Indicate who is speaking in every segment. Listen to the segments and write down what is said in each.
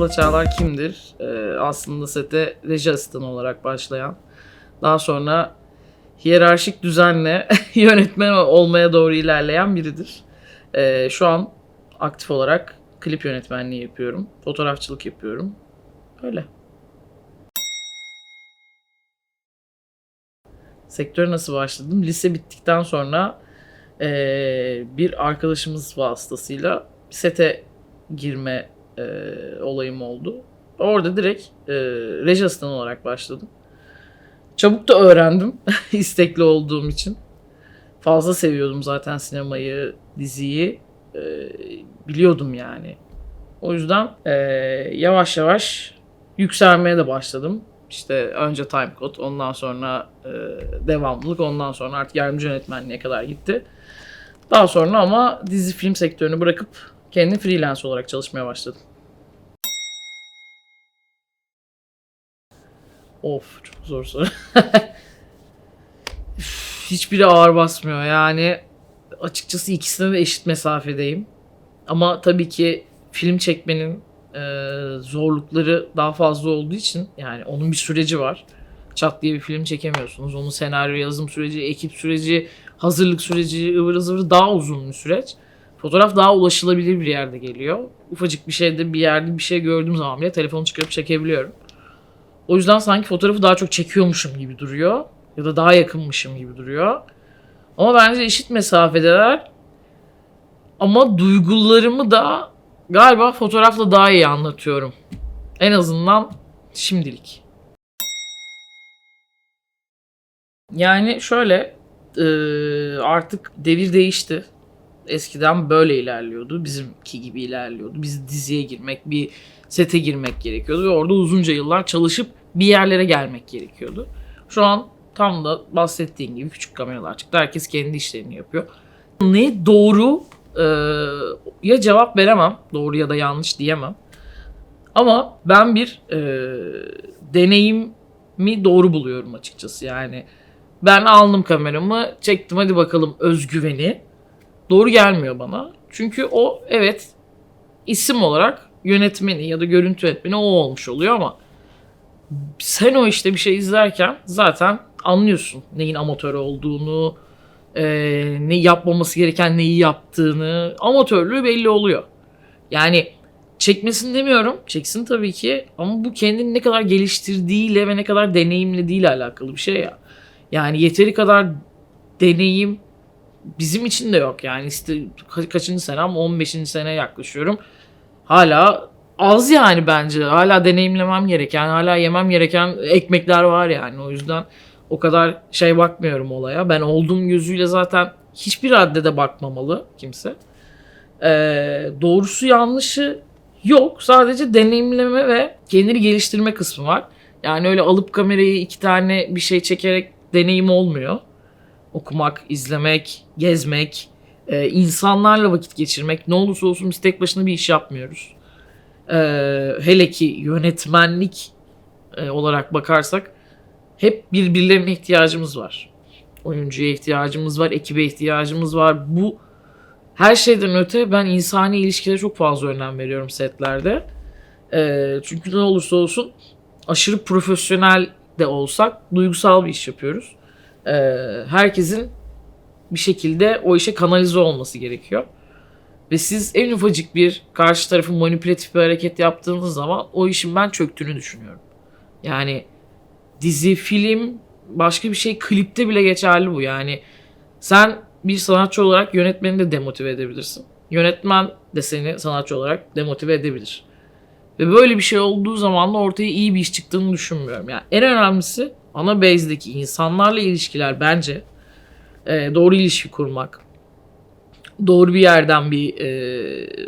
Speaker 1: Çağla Çağlar kimdir? Ee, aslında sete reji asistanı olarak başlayan, daha sonra hiyerarşik düzenle yönetmen olmaya doğru ilerleyen biridir. Ee, şu an aktif olarak klip yönetmenliği yapıyorum, fotoğrafçılık yapıyorum. Öyle. Sektöre nasıl başladım? Lise bittikten sonra eee, bir arkadaşımız vasıtasıyla sete girme eee, olayım oldu. Orada direkt eee reji olarak başladım. Çabuk da öğrendim istekli olduğum için. Fazla seviyordum zaten sinemayı, diziyi. Eee, biliyordum yani. O yüzden eee, yavaş yavaş yükselmeye de başladım. İşte önce timecode, ondan sonra eee, devamlılık, ondan sonra artık yardımcı yönetmenliğe kadar gitti. Daha sonra ama dizi film sektörünü bırakıp kendi freelance olarak çalışmaya başladım. Of çok zor soru. Hiçbiri ağır basmıyor yani. Açıkçası ikisine de eşit mesafedeyim. Ama tabii ki film çekmenin e, zorlukları daha fazla olduğu için yani onun bir süreci var. Çat diye bir film çekemiyorsunuz. Onun senaryo yazım süreci, ekip süreci, hazırlık süreci, ıvır zıvır daha uzun bir süreç. Fotoğraf daha ulaşılabilir bir yerde geliyor. Ufacık bir şeyde bir yerde bir şey gördüğüm zaman bile telefonu çıkarıp çekebiliyorum. O yüzden sanki fotoğrafı daha çok çekiyormuşum gibi duruyor. Ya da daha yakınmışım gibi duruyor. Ama bence eşit mesafedeler. Ama duygularımı da galiba fotoğrafla daha iyi anlatıyorum. En azından şimdilik. Yani şöyle e, artık devir değişti. Eskiden böyle ilerliyordu. Bizimki gibi ilerliyordu. Biz diziye girmek, bir sete girmek gerekiyordu ve orada uzunca yıllar çalışıp bir yerlere gelmek gerekiyordu. Şu an tam da bahsettiğin gibi küçük kameralar çıktı. Herkes kendi işlerini yapıyor. Ne doğru e, ya cevap veremem. Doğru ya da yanlış diyemem. Ama ben bir e, deneyimi doğru buluyorum açıkçası. Yani ben aldım kameramı, çektim hadi bakalım özgüveni. Doğru gelmiyor bana. Çünkü o evet isim olarak yönetmeni ya da görüntü yönetmeni o olmuş oluyor ama sen o işte bir şey izlerken zaten anlıyorsun neyin amatör olduğunu, e, ne yapmaması gereken neyi yaptığını. Amatörlüğü belli oluyor. Yani çekmesin demiyorum. Çeksin tabii ki ama bu kendini ne kadar geliştirdiğiyle ve ne kadar deneyimlediğiyle alakalı bir şey ya. Yani yeteri kadar deneyim bizim için de yok. Yani işte ka- kaçıncı senem 15. sene yaklaşıyorum. Hala az yani bence. Hala deneyimlemem gereken, hala yemem gereken ekmekler var yani. O yüzden o kadar şey bakmıyorum olaya. Ben olduğum gözüyle zaten hiçbir raddede bakmamalı kimse. Ee, doğrusu yanlışı yok. Sadece deneyimleme ve kendini geliştirme kısmı var. Yani öyle alıp kamerayı iki tane bir şey çekerek deneyim olmuyor. Okumak, izlemek, gezmek, e, insanlarla vakit geçirmek. Ne olursa olsun biz tek başına bir iş yapmıyoruz. Ee, hele ki yönetmenlik e, olarak bakarsak hep birbirlerine ihtiyacımız var. Oyuncuya ihtiyacımız var, ekibe ihtiyacımız var. Bu her şeyden öte ben insani ilişkilere çok fazla önem veriyorum setlerde. Ee, çünkü ne olursa olsun aşırı profesyonel de olsak duygusal bir iş yapıyoruz. Ee, herkesin bir şekilde o işe kanalize olması gerekiyor. Ve siz en ufacık bir karşı tarafın manipülatif bir hareket yaptığınız zaman o işin ben çöktüğünü düşünüyorum. Yani dizi, film, başka bir şey klipte bile geçerli bu. Yani sen bir sanatçı olarak yönetmeni de demotive edebilirsin. Yönetmen de seni sanatçı olarak demotive edebilir. Ve böyle bir şey olduğu zaman da ortaya iyi bir iş çıktığını düşünmüyorum. Yani en önemlisi ana base'deki insanlarla ilişkiler bence e, doğru ilişki kurmak, doğru bir yerden bir e,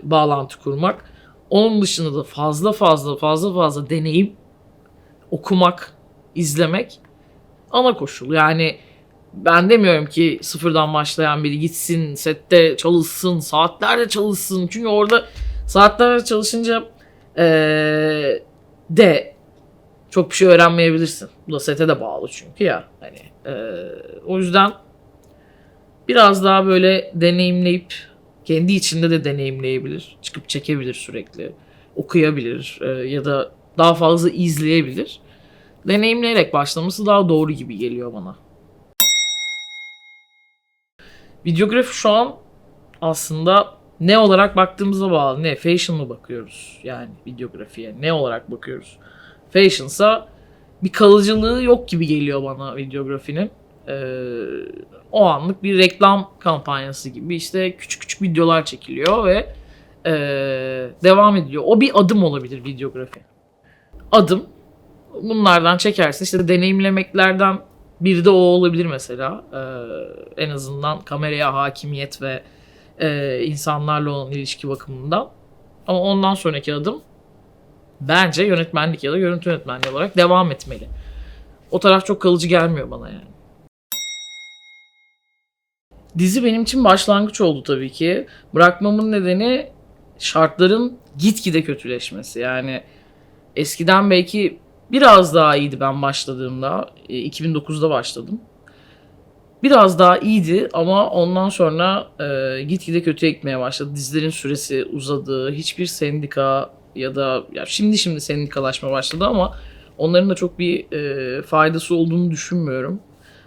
Speaker 1: bağlantı kurmak. Onun dışında da fazla fazla fazla fazla deneyim okumak, izlemek ana koşul. Yani ben demiyorum ki sıfırdan başlayan biri gitsin, sette çalışsın, saatlerce çalışsın. Çünkü orada saatlerce çalışınca eee, de çok bir şey öğrenmeyebilirsin. Bu da sete de bağlı çünkü ya. Hani eee, o yüzden biraz daha böyle deneyimleyip kendi içinde de deneyimleyebilir. Çıkıp çekebilir sürekli. okuyabilir e, ya da daha fazla izleyebilir. Deneyimleyerek başlaması daha doğru gibi geliyor bana. Videografi şu an aslında ne olarak baktığımıza bağlı. Ne? Fashion mı bakıyoruz? Yani videografiye. Ne olarak bakıyoruz? Fashion'sa bir kalıcılığı yok gibi geliyor bana videografinin. Ee, o anlık bir reklam kampanyası gibi işte küçük küçük videolar çekiliyor ve ee, devam ediliyor. O bir adım olabilir videografi. Adım. Bunlardan çekersin. İşte deneyimlemeklerden biri de o olabilir mesela. Ee, en azından kameraya hakimiyet ve e, insanlarla olan ilişki bakımından. Ama ondan sonraki adım bence yönetmenlik ya da görüntü yönetmenliği olarak devam etmeli. O taraf çok kalıcı gelmiyor bana yani. Dizi benim için başlangıç oldu tabii ki. Bırakmamın nedeni şartların gitgide kötüleşmesi. Yani eskiden belki biraz daha iyiydi ben başladığımda. E, 2009'da başladım. Biraz daha iyiydi ama ondan sonra e, gitgide kötüye gitmeye başladı. Dizilerin süresi uzadı. Hiçbir sendika ya da ya şimdi şimdi sendikalaşma başladı ama onların da çok bir e, faydası olduğunu düşünmüyorum.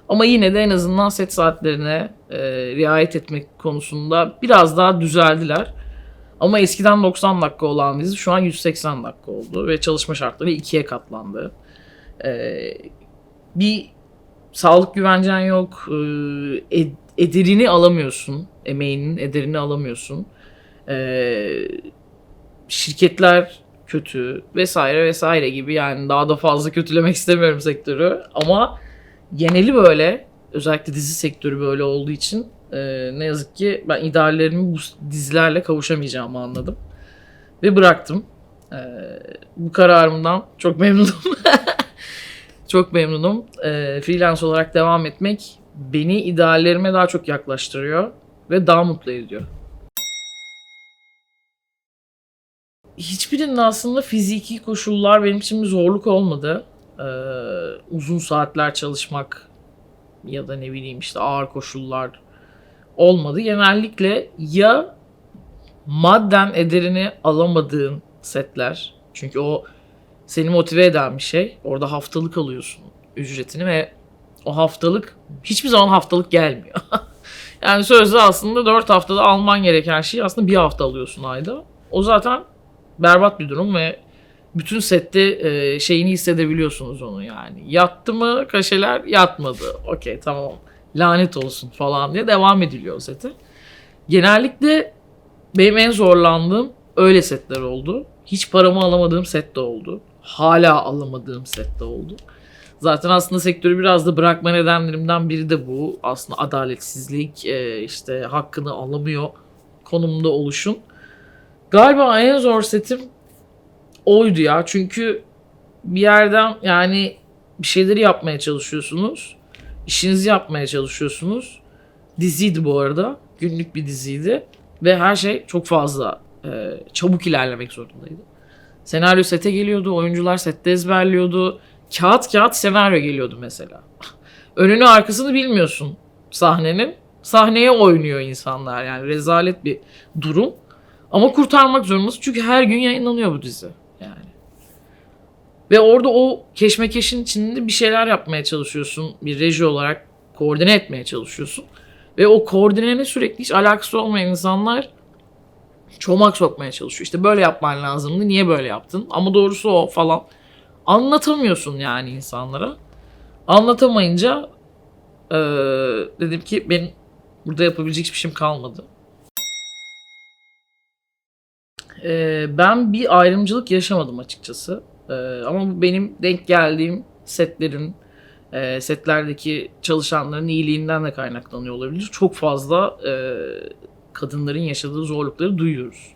Speaker 1: Ama yine de en azından set saatlerine e, riayet etmek konusunda biraz daha düzeldiler. Ama eskiden 90 dakika olan dizi şu an 180 dakika oldu ve çalışma şartları ikiye katlandı. Ee, bir sağlık güvencen yok, ed- ederini alamıyorsun, emeğinin ederini alamıyorsun. Ee, şirketler kötü vesaire vesaire gibi yani daha da fazla kötülemek istemiyorum sektörü ama geneli böyle özellikle dizi sektörü böyle olduğu için e, ne yazık ki ben ideallerimi bu dizilerle kavuşamayacağımı anladım. Ve bıraktım. E, bu kararımdan çok memnunum. çok memnunum. E, freelance olarak devam etmek beni ideallerime daha çok yaklaştırıyor ve daha mutlu ediyor. Hiçbirinin aslında fiziki koşullar benim için bir zorluk olmadı. Ee, uzun saatler çalışmak ya da ne bileyim işte ağır koşullar olmadı. Genellikle ya madden ederini alamadığın setler. Çünkü o seni motive eden bir şey. Orada haftalık alıyorsun ücretini ve o haftalık hiçbir zaman haftalık gelmiyor. yani sözde aslında 4 haftada alman gereken şeyi aslında bir hafta alıyorsun ayda. O zaten berbat bir durum ve bütün sette e, şeyini hissedebiliyorsunuz onu yani. Yattı mı kaşeler yatmadı. Okey tamam lanet olsun falan diye devam ediliyor sete. Genellikle benim en zorlandığım öyle setler oldu. Hiç paramı alamadığım set de oldu. Hala alamadığım set de oldu. Zaten aslında sektörü biraz da bırakma nedenlerimden biri de bu. Aslında adaletsizlik, e, işte hakkını alamıyor konumda oluşun. Galiba en zor setim oydu ya. Çünkü bir yerden yani bir şeyleri yapmaya çalışıyorsunuz. İşinizi yapmaya çalışıyorsunuz. Diziydi bu arada. Günlük bir diziydi. Ve her şey çok fazla e, çabuk ilerlemek zorundaydı. Senaryo sete geliyordu. Oyuncular sette ezberliyordu. Kağıt kağıt senaryo geliyordu mesela. Önünü arkasını bilmiyorsun sahnenin. Sahneye oynuyor insanlar yani rezalet bir durum. Ama kurtarmak zorundasın çünkü her gün yayınlanıyor bu dizi. Ve orada o keşmekeşin içinde bir şeyler yapmaya çalışıyorsun. Bir reji olarak koordine etmeye çalışıyorsun. Ve o koordinene sürekli hiç alakası olmayan insanlar çomak sokmaya çalışıyor. İşte böyle yapman lazımdı. Niye böyle yaptın? Ama doğrusu o falan. Anlatamıyorsun yani insanlara. Anlatamayınca eee, dedim ki benim burada yapabilecek hiçbir şeyim kalmadı. Eee, ben bir ayrımcılık yaşamadım açıkçası. Eee, ama bu benim denk geldiğim setlerin, eee, setlerdeki çalışanların iyiliğinden de kaynaklanıyor olabilir. Çok fazla eee, kadınların yaşadığı zorlukları duyuyoruz.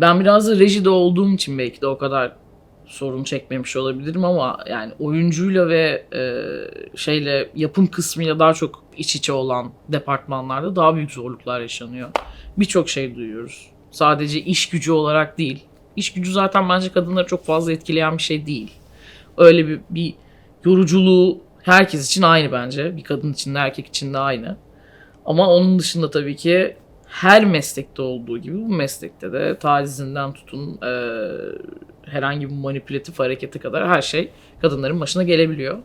Speaker 1: Ben biraz da rejide olduğum için belki de o kadar sorun çekmemiş olabilirim ama yani oyuncuyla ve e, şeyle yapım kısmıyla daha çok iç içe olan departmanlarda daha büyük zorluklar yaşanıyor. Birçok şey duyuyoruz. Sadece iş gücü olarak değil. İş gücü zaten bence kadınları çok fazla etkileyen bir şey değil. Öyle bir, bir yoruculuğu herkes için aynı bence. Bir kadın için de erkek için de aynı. Ama onun dışında tabii ki her meslekte olduğu gibi bu meslekte de tacizinden tutun e, herhangi bir manipülatif harekete kadar her şey kadınların başına gelebiliyor.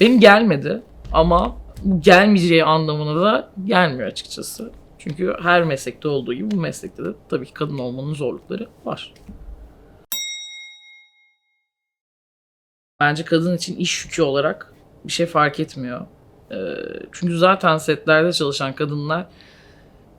Speaker 1: Benim gelmedi ama bu gelmeyeceği anlamına da gelmiyor açıkçası. Çünkü her meslekte olduğu gibi bu meslekte de tabii ki kadın olmanın zorlukları var. Bence kadın için iş yükü olarak bir şey fark etmiyor. Ee, çünkü zaten setlerde çalışan kadınlar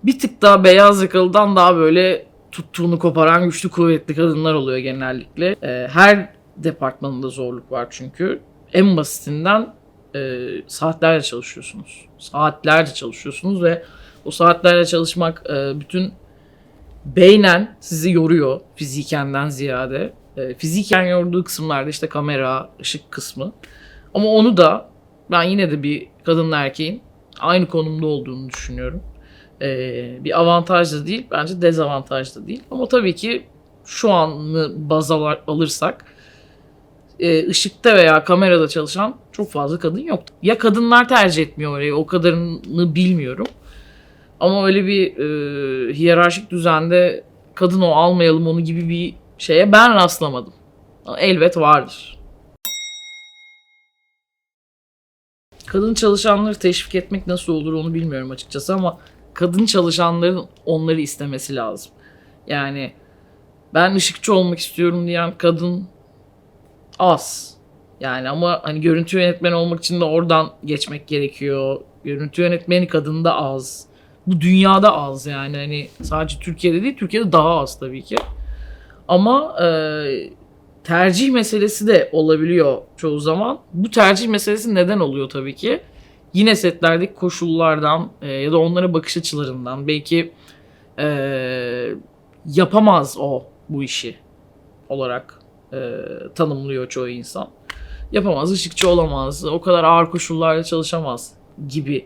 Speaker 1: bir tık daha beyaz yakalıdan daha böyle tuttuğunu koparan güçlü kuvvetli kadınlar oluyor genellikle. Ee, her departmanında zorluk var çünkü. En basitinden e, saatlerce çalışıyorsunuz. Saatlerce çalışıyorsunuz ve o saatlerle çalışmak e, bütün beynen sizi yoruyor fizikenden ziyade. E, fiziken yorduğu kısımlarda işte kamera, ışık kısmı. Ama onu da ben yine de bir kadınla erkeğin aynı konumda olduğunu düşünüyorum. E, bir avantaj da değil, bence dezavantaj da değil. Ama tabii ki şu anı baz alırsak e, ışıkta veya kamerada çalışan çok fazla kadın yok. Ya kadınlar tercih etmiyor orayı, o kadarını bilmiyorum. Ama öyle bir e, hiyerarşik düzende kadın o almayalım onu gibi bir şeye ben rastlamadım. Elbet vardır. Kadın çalışanları teşvik etmek nasıl olur onu bilmiyorum açıkçası ama kadın çalışanların onları istemesi lazım. Yani ben ışıkçı olmak istiyorum diyen kadın az. Yani ama hani görüntü yönetmeni olmak için de oradan geçmek gerekiyor. Görüntü yönetmeni kadın da az. Bu dünyada az yani hani sadece Türkiye'de değil Türkiye'de daha az tabii ki. Ama e, tercih meselesi de olabiliyor çoğu zaman. Bu tercih meselesi neden oluyor tabii ki? Yine setlerdeki koşullardan e, ya da onlara bakış açılarından belki e, yapamaz o bu işi olarak e, tanımlıyor çoğu insan. Yapamaz, ışıkçı olamaz, o kadar ağır koşullarda çalışamaz gibi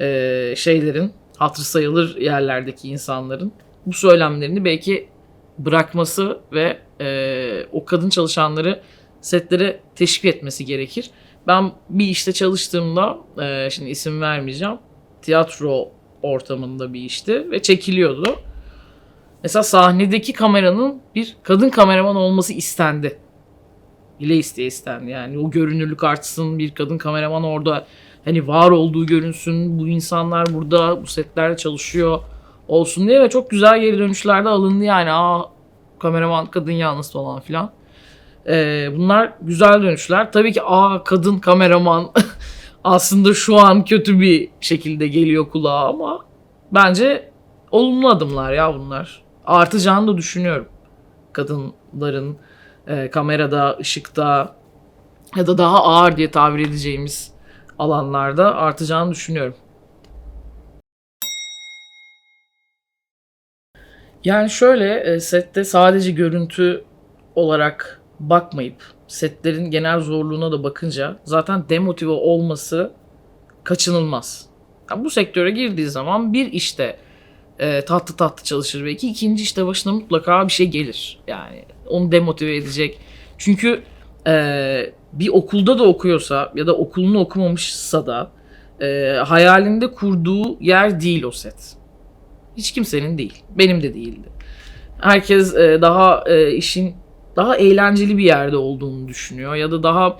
Speaker 1: e, şeylerin, hatırı sayılır yerlerdeki insanların bu söylemlerini belki bırakması ve e, o kadın çalışanları setlere teşvik etmesi gerekir. Ben bir işte çalıştığımda, e, şimdi isim vermeyeceğim, tiyatro ortamında bir işti ve çekiliyordu. Mesela sahnedeki kameranın bir kadın kameraman olması istendi. Bile isteye istendi yani. O görünürlük artsın, bir kadın kameraman orada hani var olduğu görünsün. Bu insanlar burada bu setlerde çalışıyor olsun diye ve çok güzel geri dönüşlerde alındı yani. Aa kameraman kadın yalnız falan filan. Ee, bunlar güzel dönüşler. Tabii ki aa kadın kameraman aslında şu an kötü bir şekilde geliyor kulağa ama bence olumlu adımlar ya bunlar. Artacağını da düşünüyorum. Kadınların e, kamerada, ışıkta ya da daha ağır diye tabir edeceğimiz alanlarda artacağını düşünüyorum. Yani şöyle e, sette sadece görüntü olarak bakmayıp setlerin genel zorluğuna da bakınca zaten demotive olması kaçınılmaz. Yani bu sektöre girdiği zaman bir işte e, tatlı tatlı çalışır belki ikinci işte başına mutlaka bir şey gelir. Yani onu demotive edecek. Çünkü e, bir okulda da okuyorsa ya da okulunu okumamışsa da e, hayalinde kurduğu yer değil o set. Hiç kimsenin değil. Benim de değildi. Herkes e, daha e, işin daha eğlenceli bir yerde olduğunu düşünüyor ya da daha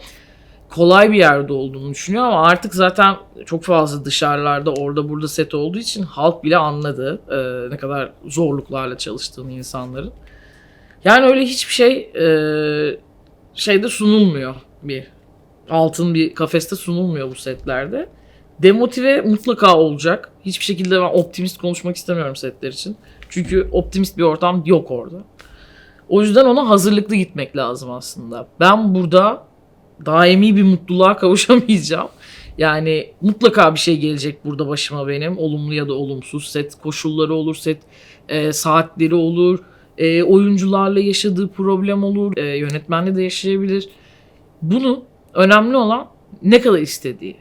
Speaker 1: kolay bir yerde olduğunu düşünüyor ama artık zaten çok fazla dışarılarda orada burada set olduğu için halk bile anladı e, ne kadar zorluklarla çalıştığını insanların. Yani öyle hiçbir şey e, şeyde sunulmuyor bir altın bir kafeste sunulmuyor bu setlerde. Demotive mutlaka olacak. Hiçbir şekilde ben optimist konuşmak istemiyorum setler için. Çünkü optimist bir ortam yok orada. O yüzden ona hazırlıklı gitmek lazım aslında. Ben burada daimi bir mutluluğa kavuşamayacağım. Yani mutlaka bir şey gelecek burada başıma benim. Olumlu ya da olumsuz. Set koşulları olur, set e, saatleri olur. E, oyuncularla yaşadığı problem olur. E, yönetmenle de yaşayabilir. Bunu önemli olan ne kadar istediği.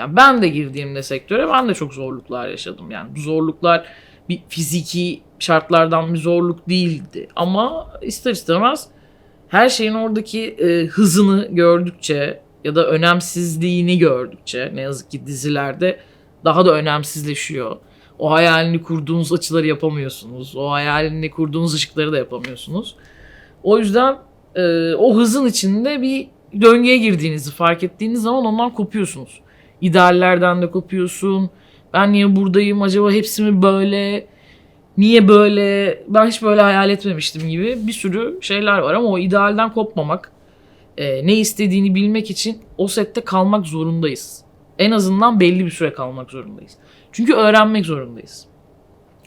Speaker 1: Yani ben de girdiğimde sektöre ben de çok zorluklar yaşadım. Yani bu zorluklar bir fiziki şartlardan bir zorluk değildi. Ama ister istemez her şeyin oradaki e, hızını gördükçe ya da önemsizliğini gördükçe ne yazık ki dizilerde daha da önemsizleşiyor. O hayalini kurduğunuz açıları yapamıyorsunuz. O hayalini kurduğunuz ışıkları da yapamıyorsunuz. O yüzden e, o hızın içinde bir döngüye girdiğinizi fark ettiğiniz zaman ondan kopuyorsunuz. İdeallerden de kopuyorsun. Ben niye buradayım? Acaba hepsi mi böyle? Niye böyle? Ben hiç böyle hayal etmemiştim gibi bir sürü şeyler var ama o idealden kopmamak, e, ne istediğini bilmek için o sette kalmak zorundayız. En azından belli bir süre kalmak zorundayız. Çünkü öğrenmek zorundayız.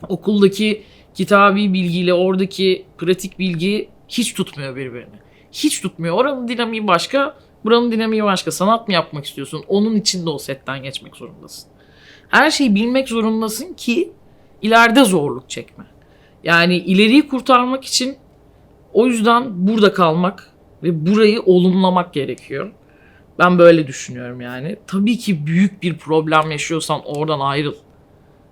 Speaker 1: Okuldaki kitabi bilgiyle oradaki pratik bilgi hiç tutmuyor birbirini. Hiç tutmuyor. Oranın dinamiği başka, buranın dinamiği başka. Sanat mı yapmak istiyorsun? Onun için de o setten geçmek zorundasın. Her şeyi bilmek zorundasın ki ileride zorluk çekme. Yani ileriyi kurtarmak için o yüzden burada kalmak ve burayı olumlamak gerekiyor. Ben böyle düşünüyorum yani. Tabii ki büyük bir problem yaşıyorsan oradan ayrıl.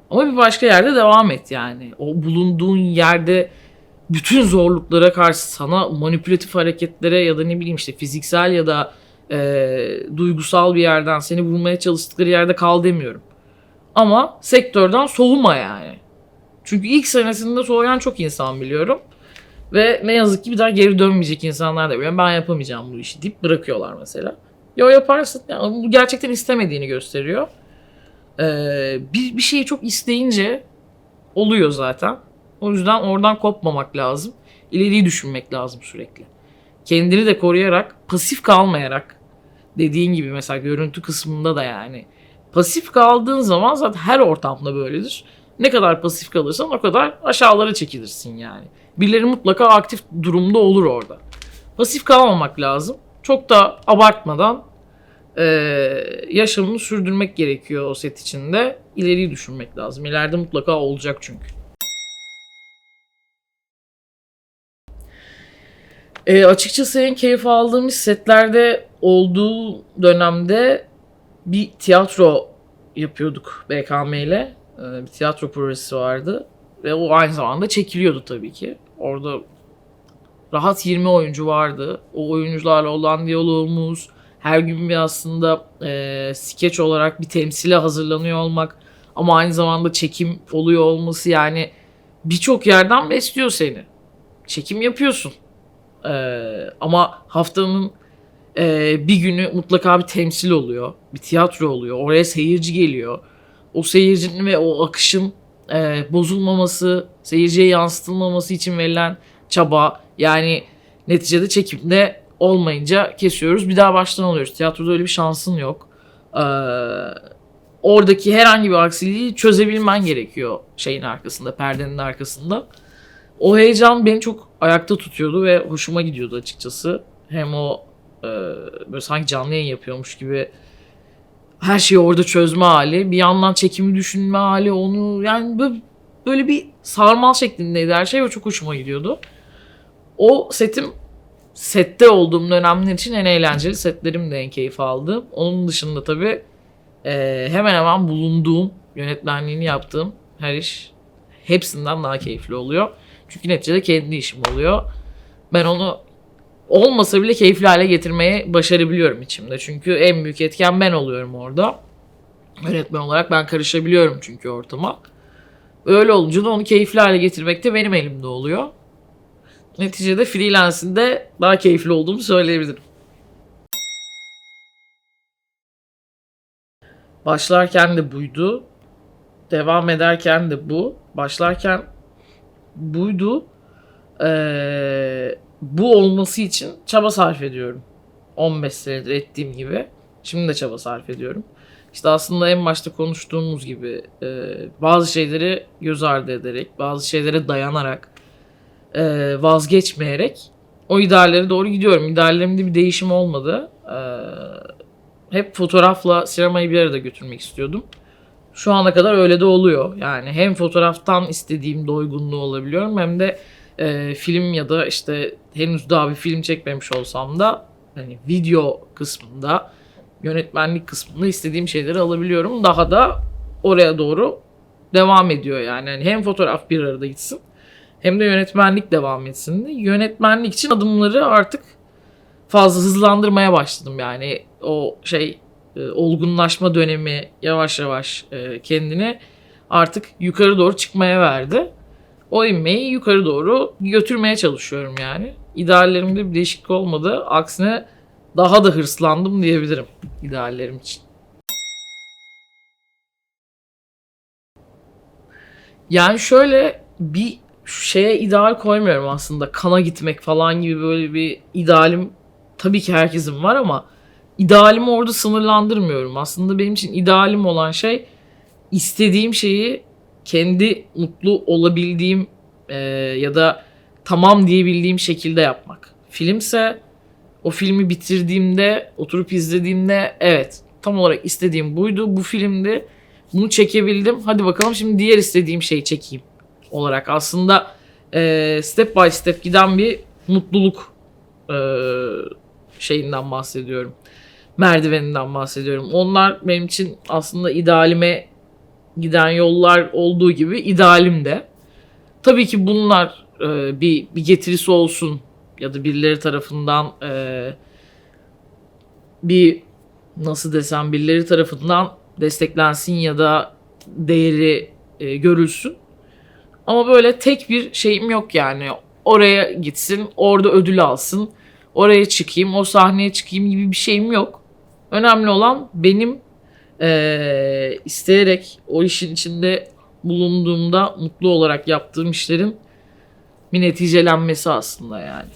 Speaker 1: Ama bir başka yerde devam et yani. O bulunduğun yerde bütün zorluklara karşı sana manipülatif hareketlere ya da ne bileyim işte fiziksel ya da e, duygusal bir yerden seni vurmaya çalıştıkları yerde kal demiyorum. Ama sektörden soğuma yani. Çünkü ilk senesinde soğuyan çok insan biliyorum. Ve ne yazık ki bir daha geri dönmeyecek insanlar da biliyorum. Ben yapamayacağım bu işi deyip bırakıyorlar mesela. Yo yaparsın. Yani bu gerçekten istemediğini gösteriyor. Ee, bir, bir şeyi çok isteyince oluyor zaten. O yüzden oradan kopmamak lazım. İleriyi düşünmek lazım sürekli. Kendini de koruyarak, pasif kalmayarak dediğin gibi mesela görüntü kısmında da yani pasif kaldığın zaman zaten her ortamda böyledir. Ne kadar pasif kalırsan o kadar aşağılara çekilirsin yani. Birileri mutlaka aktif durumda olur orada. Pasif kalmamak lazım. Çok da abartmadan eee, yaşamını sürdürmek gerekiyor o set içinde. İleriyi düşünmek lazım. İleride mutlaka olacak çünkü. E, açıkçası en keyif aldığımız setlerde olduğu dönemde bir tiyatro yapıyorduk BKM ile. E, bir tiyatro projesi vardı. Ve o aynı zamanda çekiliyordu tabii ki. Orada rahat 20 oyuncu vardı. O oyuncularla olan diyalogumuz, her gün bir aslında e, skeç olarak bir temsile hazırlanıyor olmak ama aynı zamanda çekim oluyor olması yani birçok yerden besliyor seni. Çekim yapıyorsun. E, ama haftanın e, bir günü mutlaka bir temsil oluyor. Bir tiyatro oluyor. Oraya seyirci geliyor. O seyircinin ve o akışın e, bozulmaması, seyirciye yansıtılmaması için verilen çaba. Yani neticede çekimde olmayınca kesiyoruz. Bir daha baştan alıyoruz. Tiyatroda öyle bir şansın yok. Ee, oradaki herhangi bir aksiliği çözebilmen gerekiyor şeyin arkasında, perdenin arkasında. O heyecan beni çok ayakta tutuyordu ve hoşuma gidiyordu açıkçası. Hem o e, böyle sanki canlı yayın yapıyormuş gibi her şeyi orada çözme hali, bir yandan çekimi düşünme hali, onu yani böyle, bir sarmal şeklindeydi her şey ve çok hoşuma gidiyordu. O setim sette olduğum dönemler için en eğlenceli setlerim de en keyif aldığım. Onun dışında tabii e, hemen hemen bulunduğum, yönetmenliğini yaptığım her iş hepsinden daha keyifli oluyor. Çünkü neticede kendi işim oluyor. Ben onu olmasa bile keyifli hale getirmeye başarabiliyorum içimde. Çünkü en büyük etken ben oluyorum orada. Yönetmen olarak ben karışabiliyorum çünkü ortama. Öyle olunca da onu keyifli hale getirmek de benim elimde oluyor. Neticede freelance'inde daha keyifli olduğumu söyleyebilirim. Başlarken de buydu. Devam ederken de bu. Başlarken buydu. Ee, bu olması için çaba sarf ediyorum. 15 senedir ettiğim gibi. Şimdi de çaba sarf ediyorum. İşte aslında en başta konuştuğumuz gibi e, bazı şeyleri göz ardı ederek, bazı şeylere dayanarak, e, vazgeçmeyerek o ideallere doğru gidiyorum. İdeallerimde bir değişim olmadı. E, hep fotoğrafla sinemayı bir arada götürmek istiyordum. Şu ana kadar öyle de oluyor. Yani hem fotoğraftan istediğim doygunluğu olabiliyorum hem de e, film ya da işte henüz daha bir film çekmemiş olsam da hani video kısmında yönetmenlik kısmında istediğim şeyleri alabiliyorum. Daha da oraya doğru devam ediyor yani. yani hem fotoğraf bir arada gitsin hem de yönetmenlik devam etsin. Yönetmenlik için adımları artık fazla hızlandırmaya başladım yani o şey e, olgunlaşma dönemi yavaş yavaş e, kendini artık yukarı doğru çıkmaya verdi. O inmeyi yukarı doğru götürmeye çalışıyorum yani. İdeallerimde bir değişiklik olmadı. Aksine daha da hırslandım diyebilirim ideallerim için. Yani şöyle bir şeye ideal koymuyorum aslında. Kana gitmek falan gibi böyle bir idealim tabii ki herkesin var ama idealimi orada sınırlandırmıyorum. Aslında benim için idealim olan şey istediğim şeyi kendi mutlu olabildiğim e, ya da tamam diyebildiğim şekilde yapmak. Filmse o filmi bitirdiğimde, oturup izlediğimde evet tam olarak istediğim buydu. Bu filmdi. Bunu çekebildim. Hadi bakalım şimdi diğer istediğim şeyi çekeyim olarak. Aslında e, step by step giden bir mutluluk e, şeyinden bahsediyorum. Merdiveninden bahsediyorum. Onlar benim için aslında idealime giden yollar olduğu gibi idealim de. Tabii ki bunlar e, bir, bir getirisi olsun ya da birileri tarafından e, bir nasıl desem birileri tarafından desteklensin ya da değeri e, görülsün. Ama böyle tek bir şeyim yok yani. Oraya gitsin, orada ödül alsın, oraya çıkayım, o sahneye çıkayım gibi bir şeyim yok. Önemli olan benim eee, isteyerek o işin içinde bulunduğumda mutlu olarak yaptığım işlerin bir neticelenmesi aslında yani.